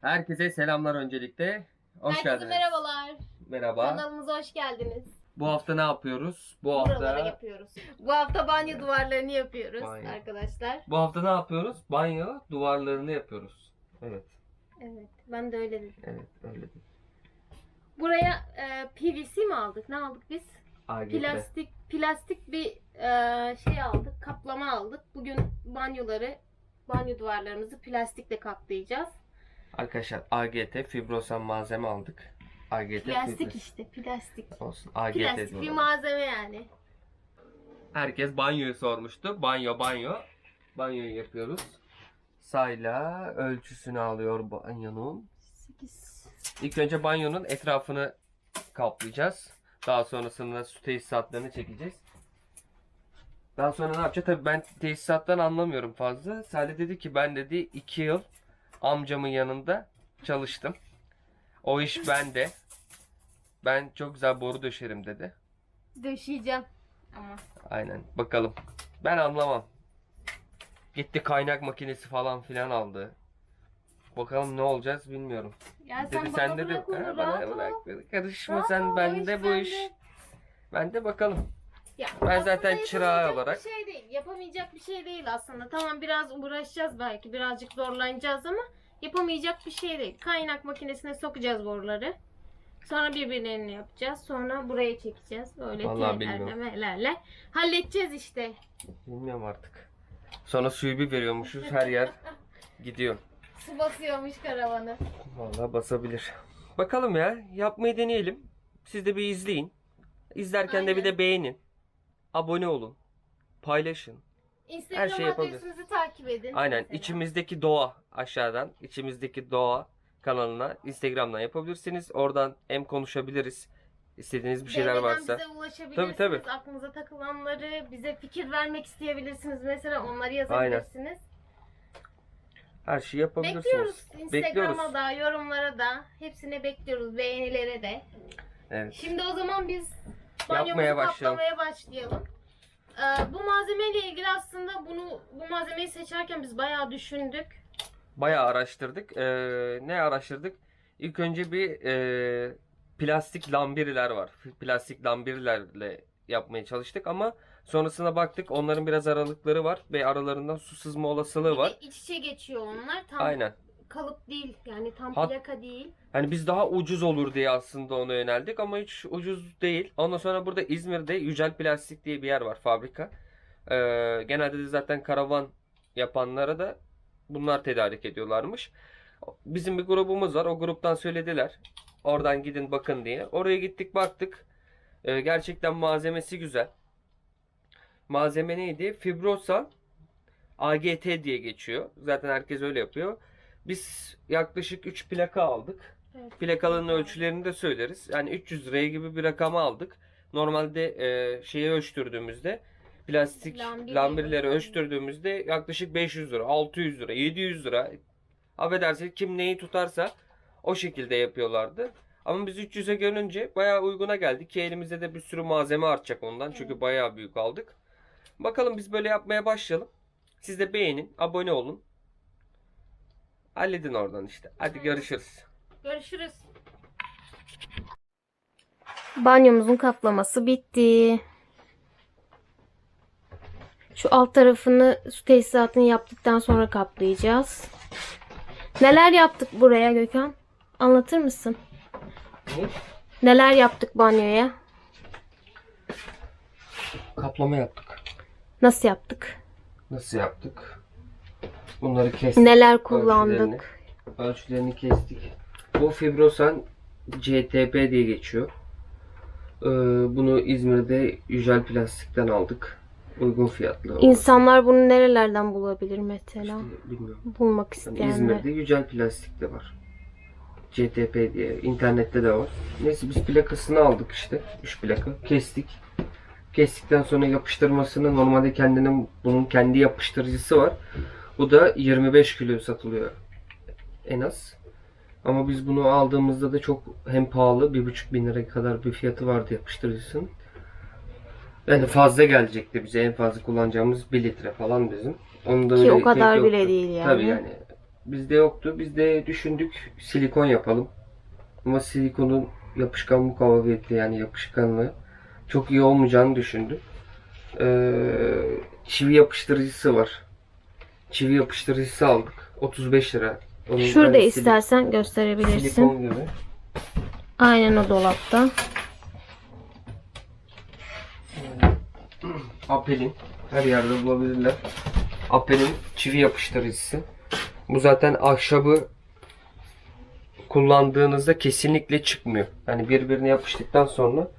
Herkese selamlar öncelikle. Hoş Herkese geldiniz. merhabalar. Merhaba. Kanalımıza hoş geldiniz. Bu hafta ne yapıyoruz? Bu Buraları hafta yapıyoruz. Bu hafta banyo duvarlarını yapıyoruz Banyo. arkadaşlar. bu hafta ne yapıyoruz? Banyo duvarlarını yapıyoruz. Evet. Evet, ben de öyle dedim. Evet, öyle değil. Buraya e, PVC mi aldık? Ne aldık biz? AGT. Plastik plastik bir e, şey aldık, kaplama aldık. Bugün banyoları, banyo duvarlarımızı plastikle kaplayacağız. Arkadaşlar AGT fibrosan malzeme aldık. AGT Plastik fibros- işte, plastik. olsun. AGT Plastik bir diyorlar. malzeme yani. Herkes banyoyu sormuştu. Banyo banyo. Banyoyu yapıyoruz. Sayla ölçüsünü alıyor banyonun. 8 İlk önce banyonun etrafını kaplayacağız. Daha sonrasında su tesisatlarını çekeceğiz. Daha sonra ne yapacağız? Tabii ben tesisattan anlamıyorum fazla. Salih dedi ki ben dedi 2 yıl amcamın yanında çalıştım. O iş bende. Ben çok güzel boru döşerim dedi. döşeyeceğim. Ama Aynen. Bakalım. Ben anlamam. Gitti kaynak makinesi falan filan aldı. Bakalım ne olacağız bilmiyorum. ya sen, sen bana dedi bırak onu, "Ha, rahat ol. bırak karışma Rahat sen ol, o bende bu iş. bende. Ben de bakalım. Ya Ben aslında zaten çırağı yapamayacak olarak- Bir şey. Yapamayacak bir şey değil aslında. Tamam biraz uğraşacağız belki. Birazcık zorlanacağız ama yapamayacak bir şey değil. Kaynak makinesine sokacağız boruları. Sonra birbirlerini yapacağız. Sonra buraya çekeceğiz. Böyle Vallahi tellerle bilmiyorum. melerle. Halledeceğiz işte. Bilmiyorum artık. Sonra suyu bir veriyormuşuz her yer gidiyor. Su basıyormuş karavanı. Vallahi basabilir. Bakalım ya yapmayı deneyelim. Siz de bir izleyin. İzlerken de bir de beğenin. Abone olun. Paylaşın. Instagram şey yapabiliriz. adresimizi takip edin. Aynen mesela. içimizdeki doğa aşağıdan içimizdeki doğa kanalına Instagram'dan yapabilirsiniz. Oradan hem konuşabiliriz. İstediğiniz bir şeyler DM'den varsa. bize ulaşabilirsiniz. Tabii, tabii. Aklınıza takılanları bize fikir vermek isteyebilirsiniz. Mesela onları yazabilirsiniz. Her şeyi yapabilirsiniz. Bekliyoruz. Instagram'a Bekliyoruz. da, yorumlara da. Hepsine bekliyoruz. Beğenilere de. Evet. Şimdi o zaman biz Yapmaya banyomuzu başlayalım. kaplamaya başlayalım. Ee, bu malzemeyle ilgili aslında bunu bu malzemeyi seçerken biz bayağı düşündük. Bayağı araştırdık. Ee, ne araştırdık? İlk önce bir e, plastik lambiriler var. Plastik lambirilerle yapmaya çalıştık ama sonrasına baktık onların biraz aralıkları var ve aralarından su sızma olasılığı var. iç içe geçiyor onlar. Tam Aynen. Kalıp değil. Yani tam Hat- plaka değil. Hani biz daha ucuz olur diye aslında ona yöneldik ama hiç ucuz değil. Ondan sonra burada İzmir'de Yücel Plastik diye bir yer var fabrika. Ee, genelde de zaten karavan yapanlara da bunlar tedarik ediyorlarmış. Bizim bir grubumuz var. O gruptan söylediler. Oradan gidin bakın diye. Oraya gittik baktık. Ee, gerçekten malzemesi güzel. Malzeme neydi? Fibrosan AGT diye geçiyor. Zaten herkes öyle yapıyor. Biz yaklaşık 3 plaka aldık. Evet. Plakalığın ölçülerini de söyleriz. Yani 300 liraya gibi bir rakamı aldık. Normalde e, şeyi ölçtürdüğümüzde plastik Lambiri. lambirleri ölçtürdüğümüzde yaklaşık 500 lira, 600 lira, 700 lira. Affedersiniz kim neyi tutarsa o şekilde yapıyorlardı. Ama biz 300'e görünce bayağı uyguna geldik ki elimizde de bir sürü malzeme artacak ondan. Çünkü Evet. bayağı büyük aldık. Bakalım biz böyle yapmaya başlayalım. Siz de beğenin, abone olun. Halledin oradan işte. Hadi Aynen. görüşürüz. Görüşürüz. Banyomuzun kaplaması bitti. Şu alt tarafını su tesisatını yaptıktan sonra kaplayacağız. Neler yaptık buraya Gökhan? Anlatır mısın? Neler yaptık banyoya? Kaplama yaptık. Nasıl yaptık? Nasıl yaptık? Bunları kestik. Neler kullandık? Ölçülerini kestik. Bu fibrosan CTP diye geçiyor. Ee, bunu İzmir'de Yücel Plastik'ten aldık. Uygun fiyatlı. İnsanlar bunu nerelerden bulabilir mesela? İşte bilmiyorum. Bulmak Yani isteyenler. İzmir'de Yücel Plastik'te var. CTP diye. internette de var. Neyse biz plakasını aldık işte. 3 plaka. Kestik. Kestikten sonra yapıştırmasını normalde kendinin bunun kendi yapıştırıcısı var. Bu da 25 kilo satılıyor en az. Ama biz bunu aldığımızda da çok hem pahalı 1,5 bin lira kadar bir fiyatı vardı yapıştırıcısının. Yani fazla gelecekti bize en fazla kullanacağımız 1 litre falan bizim. Onu da Ki o kadar bile değil yani. Tabii yani bizde yoktu. Biz de düşündük silikon yapalım. Ama silikonun yapışkan mukavemeti yani yapışkanlığı çok iyi olmayacağını düşündüm. Ee, çivi yapıştırıcısı var. Çivi yapıştırıcısı aldık. 35 lira. Onun Şurada hani istersen gösterebilirsin. Silikon gibi. Aynen o dolapta. Apel'in her yerde bulabilirler. Apel'in çivi yapıştırıcısı. Bu zaten ahşabı kullandığınızda kesinlikle çıkmıyor. Yani birbirine yapıştıktan sonra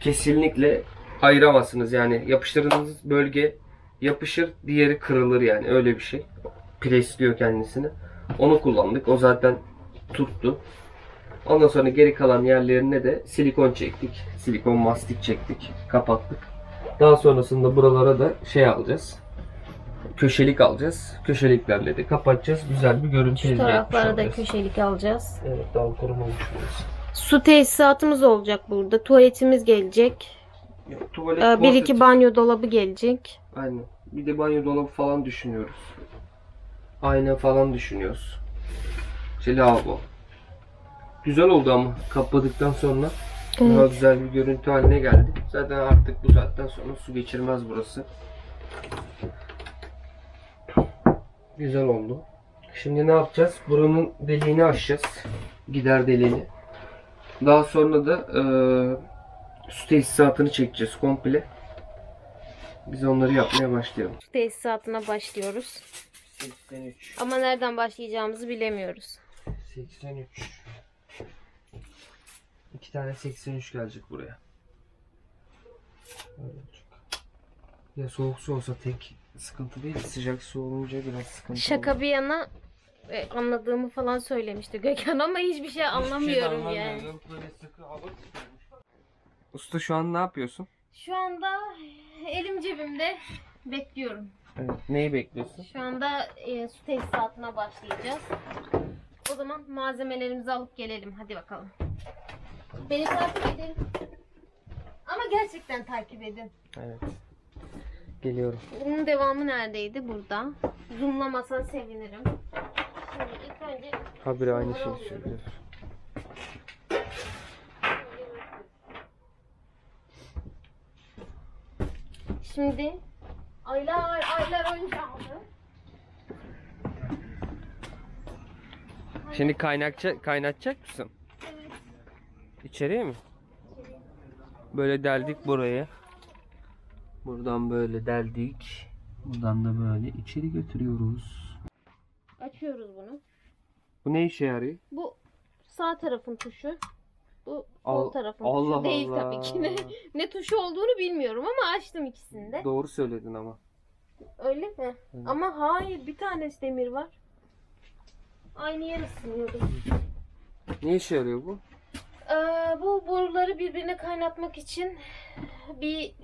kesinlikle ayıramazsınız. Yani yapıştırdığınız bölge yapışır, diğeri kırılır yani öyle bir şey. Presliyor kendisini. Onu kullandık. O zaten tuttu. Ondan sonra geri kalan yerlerine de silikon çektik. Silikon mastik çektik. Kapattık. Daha sonrasında buralara da şey alacağız. Köşelik alacağız. Köşeliklerle de kapatacağız. Güzel bir görüntü Şu elde taraflara da köşelik alacağız. Evet daha kurulmamış burası. Su tesisatımız olacak burada. Tuvaletimiz gelecek. Yok, tuvalet Ee, bir iki banyo dolabı gelecek. Aynen. Bir de banyo dolabı falan düşünüyoruz. Ayna falan düşünüyoruz. İşte lavabo. Güzel oldu ama kapadıktan sonra daha Evet. güzel bir görüntü haline geldi. Zaten artık bu saatten sonra su geçirmez burası. Güzel oldu. Şimdi ne yapacağız? Buranın deliğini açacağız. Gider deliğini. Daha sonra da eee su tesisatını çekeceğiz komple. Biz onları yapmaya başlayalım. Tesisatına başlıyoruz. 83. Ama nereden başlayacağımızı bilemiyoruz. 83. İki tane 83 gelecek buraya. Öyle olacak. Ya soğuk su olsa tek sıkıntı değil. Sıcak su olunca biraz sıkıntı Şaka oluyor. bir yana e, anladığımı falan söylemişti Gökhan ama hiçbir şey anlamıyorum yani. Usta şu an ne yapıyorsun? Şu anda elim cebimde bekliyorum. Evet. Neyi bekliyorsun? Şu anda e, su tesisatına başlayacağız. O zaman malzemelerimizi alıp gelelim. Hadi bakalım. Beni takip edin. Ama gerçekten takip edin. Evet. Geliyorum. Bunun devamı neredeydi? Burada. Zoomlamasan sevinirim. Şimdi ilk önce Habire aynı şeyi söylüyor. Şimdi aylar aylar önce aldım. Şimdi kaynakça kaynatacak mısın? Evet. İçeriye mi? Böyle deldik buraya. Buradan böyle deldik. Buradan da böyle içeri götürüyoruz. Açıyoruz bunu. Bu ne işe yarıyor? Bu sağ tarafın tuşu. Bu Al- sol tarafın Allah tuşu. Değil Allah. tabii ki. Ne, ne tuşu olduğunu bilmiyorum ama açtım ikisini de. Doğru söyledin ama. Öyle mi? Ama hayır bir tanesi demir var. Aynı yer ısınıyordu. Ne işe yarıyor bu? Ee, bu boruları birbirine kaynatmak için bir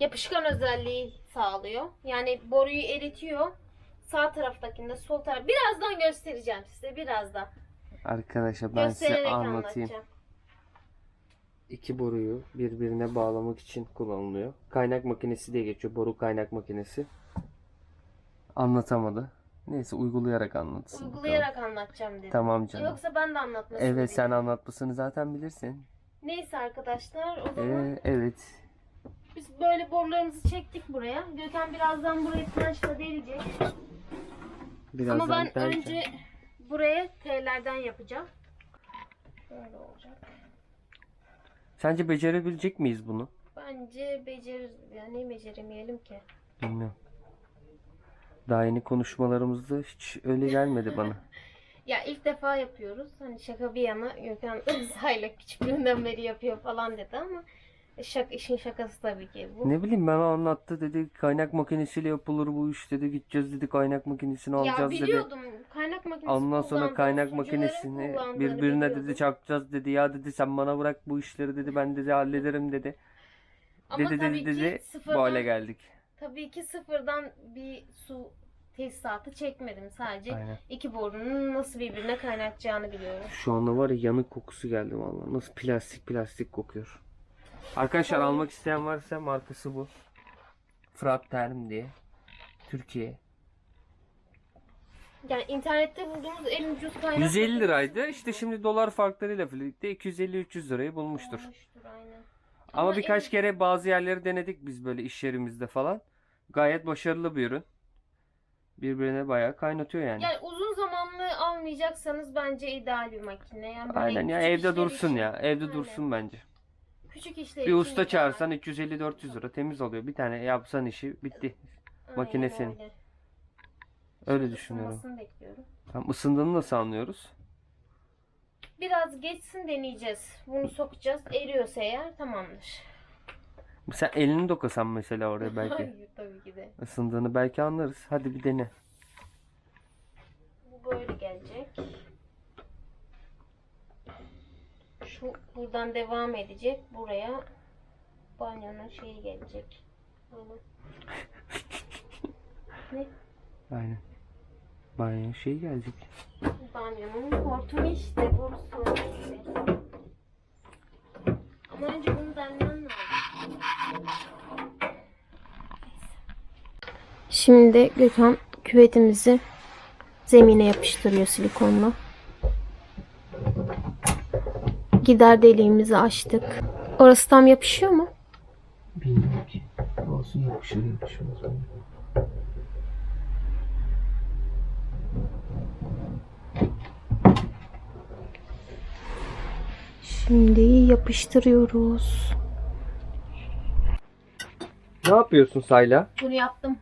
yapışkan özelliği sağlıyor. Yani boruyu eritiyor. Sağ taraftakinde sol taraf. Birazdan göstereceğim size birazdan. Arkadaşlar ben size Göstererek anlatayım. anlatacağım. İki boruyu birbirine bağlamak için kullanılıyor. Kaynak makinesi diye geçiyor. Boru kaynak makinesi. Anlatamadı. Neyse uygulayarak anlatsın. Uygulayarak anlatacağım dedim. Tamam canım. Yoksa ben de anlatmasını Evet sen anlatmasını zaten bilirsin. Neyse arkadaşlar o zaman Ee, evet. biz böyle borularımızı çektik buraya. Gökhan birazdan burayı tıraşla delecek. Birazdan Ama ben derken- önce buraya T'lerden yapacağım. Böyle olacak. Sence becerebilecek miyiz bunu? Bence beceririz. Yani beceremeyelim ki. Bilmiyorum. Daha yeni konuşmalarımızda hiç öyle gelmedi bana. Ya ilk defa yapıyoruz. Hani şaka bir yana Gökhan Sayla küçüklüğünden beri yapıyor falan dedi ama şak, işin şakası tabii ki bu. Ne bileyim ben anlattı dedi kaynak makinesiyle yapılır bu iş dedi gideceğiz dedi kaynak makinesini Ya alacağız dedi. biliyordum kaynak makinesi Ondan sonra kaynak makinesini kullandığını birbirine biliyordum. dedi çakacağız dedi ya dedi sen bana bırak bu işleri dedi ben dedi hallederim dedi. Ama dedi tabii dedi ki dedi sıfırdan, bu hale geldik. tabii ki sıfırdan bir su tesisatı çekmedim. Sadece Aynen. iki borunun nasıl birbirine kaynatacağını biliyorum. Şu anda var ya yanık kokusu geldi vallahi. Nasıl plastik plastik kokuyor. Arkadaşlar almak isteyen varsa markası bu. Fırat Term diye. Türkiye. Yani internette bulduğumuz en ucuz kaynak 150 makinesi liraydı. İşte şimdi dolar farklarıyla birlikte 250-300 lirayı bulmuştur. olmuştur, aynen. Ama Ama birkaç en- kere bazı yerleri denedik biz böyle iş yerimizde falan. Gayet başarılı bir ürün. Birbirine bayağı kaynatıyor yani. Yani uzun zamanlı almayacaksanız bence ideal bir makine. Yani Aynen ya evde dursun için- ya. Evde Aynen. dursun bence. Küçük işler Bir usta çağırsan 250-400 lira temiz oluyor. Bir tane yapsan işi bitti. Aynen makine senin. öyle. Öyle düşünüyorum. bekliyorum. Tam ısındığını nasıl anlıyoruz? Biraz geçsin deneyeceğiz. Bunu sokacağız. Eriyorsa eğer tamamdır. Sen elini dokusan mesela oraya belki. Hayır tabii ki de. Isındığını belki anlarız. Hadi bir dene. Bu böyle gelecek. Şu buradan devam edecek. Buraya banyonun şeyi gelecek. Ne? Aynen. Banyo şey gelecek. Banyonun hortumu işte. Borusu. Ama önce bunu delmen lazım. Şimdi Gökhan küvetimizi zemine yapıştırıyor silikonla. Gider deliğimizi açtık. Orası tam yapışıyor mu? Bilmiyorum ki. Olsun yapışır yapışmaz. Şimdi yapıştırıyoruz. Ne yapıyorsun Sayla? Bunu yaptım.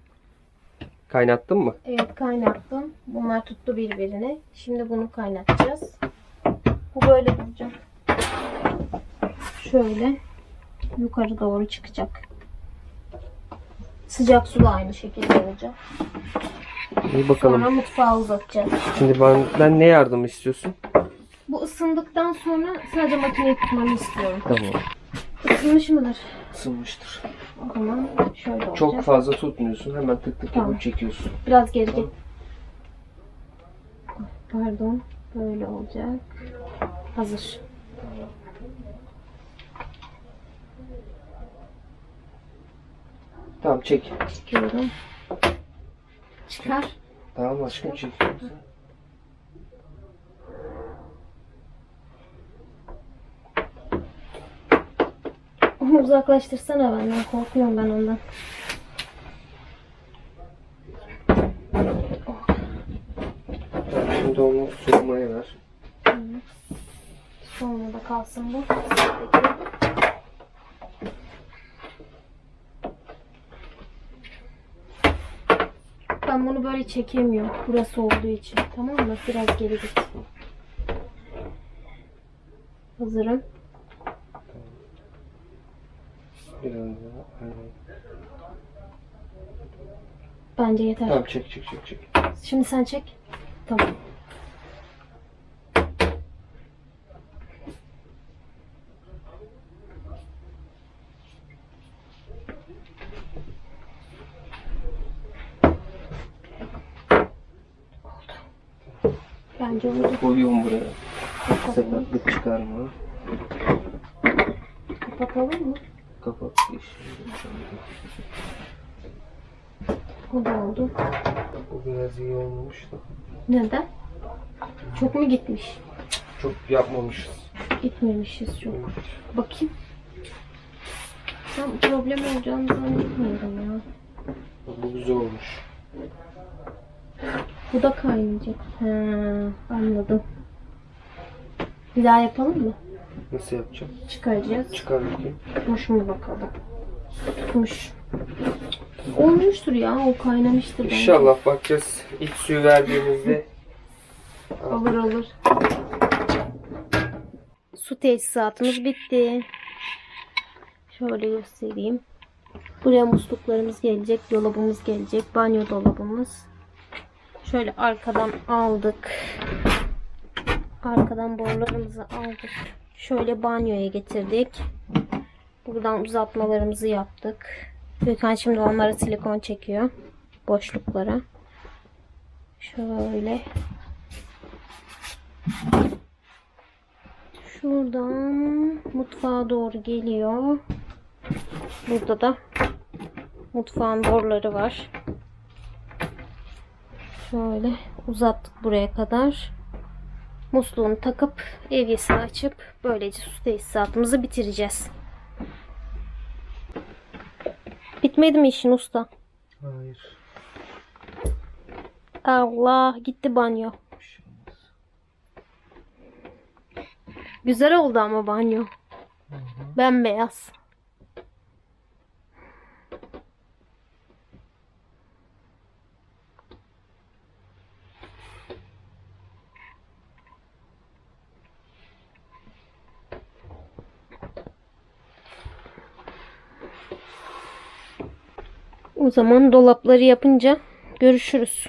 Kaynattın mı? Evet kaynattım. Bunlar tuttu birbirine. Şimdi bunu kaynatacağız. Bu böyle duracak. Şöyle yukarı doğru çıkacak. Sıcak su da aynı şekilde olacak. İyi bakalım. Sonra mutfağa uzatacağız. Şimdi benden ne yardım istiyorsun? Bu ısındıktan sonra sadece makineyi tutmanı istiyorum. Tamam. Isınmış mıdır? Isınmıştır. O zaman şöyle olacak. Çok fazla tutmuyorsun. Hemen tık tık Tamam. çekiyorsun. Biraz geri git. Pardon. Böyle olacak. Hazır. Tamam çek. Çekiyorum. Çıkar. Tamam aşkım. Onu uzaklaştırsana benden. Korkuyorum ben ondan. Şimdi onu soğumaya ver. Sonra da kalsın bu. Ben bunu böyle çekemiyorum. Burası olduğu için. Tamam mı? Biraz geri git. Hazırım. Biraz daha. Aynen. Bence yeter. Tamam çek çek çek çek. Şimdi sen çek. Tamam. Bence oldu. Koyuyorum buraya. Sakatlık çıkarma. Kapatalım mı? Kapat. O da oldu. Bu biraz iyi olmamış da. Neden? Çok mu gitmiş? Çok yapmamışız. Gitmemişiz çok. Bakayım. Tam problem olacağını zannetmiyorum ya. Bu güzel olmuş. Bu da kaynayacak. He, anladım. Bir daha yapalım mı? Nasıl yapacağım? Çıkaracağız. Çıkar bakayım. Tutmuş mu bakalım. Tutmuş. Olmuştur ya. O kaynamıştır. bence. İnşallah bakacağız. İlk suyu verdiğimizde Olur olur. Su tesisatımız bitti. Şöyle göstereyim. Buraya musluklarımız gelecek, dolabımız gelecek, banyo dolabımız. Şöyle arkadan aldık. Arkadan borularımızı aldık. Şöyle banyoya getirdik. Buradan uzatmalarımızı yaptık. Gökhan şimdi onlara silikon çekiyor. Boşluklara. Şöyle. Şuradan mutfağa doğru geliyor. Burada da mutfağın boruları var. Şöyle uzattık buraya kadar. Musluğunu takıp evyesini açıp böylece su tesisatımızı bitireceğiz. Bitmedi mi işin usta? Hayır. Allah gitti banyo. Güzel oldu ama banyo. Bembeyaz. O zaman dolapları yapınca görüşürüz.